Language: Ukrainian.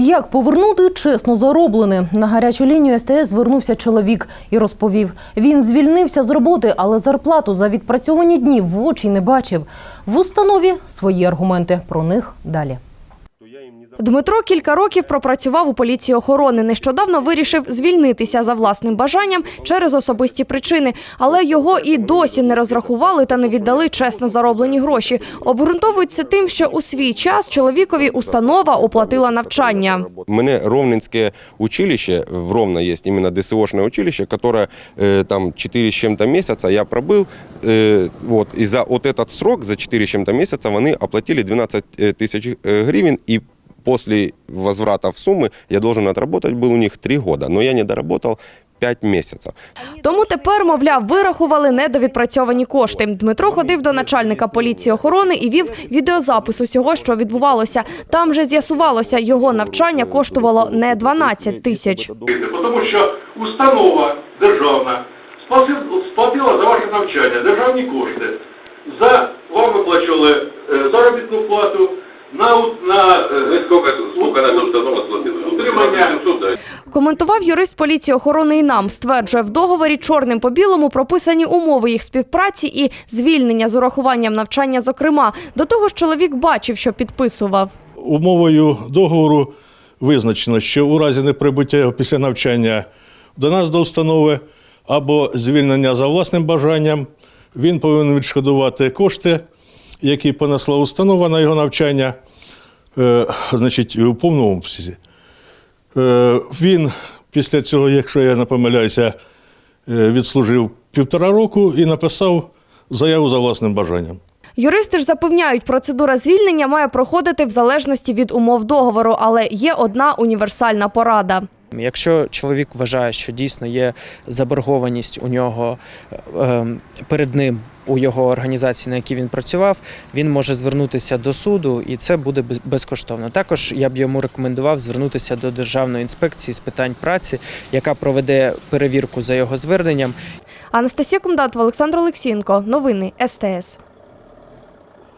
Як повернути чесно зароблене? На гарячу лінію СТС звернувся чоловік і розповів. Він звільнився з роботи, але зарплату за відпрацьовані дні в очі не бачив. В установі свої аргументи. Про них далі. Дмитро кілька років пропрацював у поліції охорони. Нещодавно вирішив звільнитися за власним бажанням через особисті причини, але його і досі не розрахували та не віддали чесно зароблені гроші. Обґрунтовують це тим, що у свій час чоловікові установа оплатила навчання. У мене Ровненське училище, в Ровно есть именно ДСОшное училище, которое э, там 4 с чем-то месяца я пробыл. Э, вот, и за вот этот срок, за 4 с чем-то месяца, вони оплатили 12 тысяч э, гривен, и после возврата в суммы я должен отработать был у них 3 года, но я не доработал 5 месяцев. Тому тепер, мовляв, вирахували недовідпрацьовані кошти. Дмитро ходив до начальника поліції охорони і вів відеозапис усього, що відбувалося. Там же з'ясувалося, його навчання коштувало не 12 тисяч. Тому що установа державна сплати- сплатила за ваше навчання державні кошти. За вам виплачували е, заробітну плату на, на е, Сколько, сколько установа? Утримання. Суда. Коментував юрист поліції охорони і нам. Стверджує, в договорі чорним по білому прописані умови їх співпраці і звільнення з урахуванням навчання. Зокрема, до того ж, чоловік бачив, що підписував. Умовою договору визначено, що у разі неприбуття його після навчання до нас до установи або звільнення за власним бажанням, він повинен відшкодувати кошти, які понесла установа на його навчання, е, значить, у повному обсязі. Е, він після цього, якщо я не помиляюся, е, відслужив півтора року і написав заяву за власним бажанням. Юристи ж запевняють, процедура звільнення має проходити в залежності від умов договору, але є одна універсальна порада. Якщо чоловік вважає, що дійсно є заборгованість у нього е, перед ним у його організації, на якій він працював, він може звернутися до суду, і це буде безкоштовно. Також я б йому рекомендував звернутися до Державної інспекції з питань праці, яка проведе перевірку за його зверненням Анастасія Комдатова, Олександр Олексієнко. Новини СТС.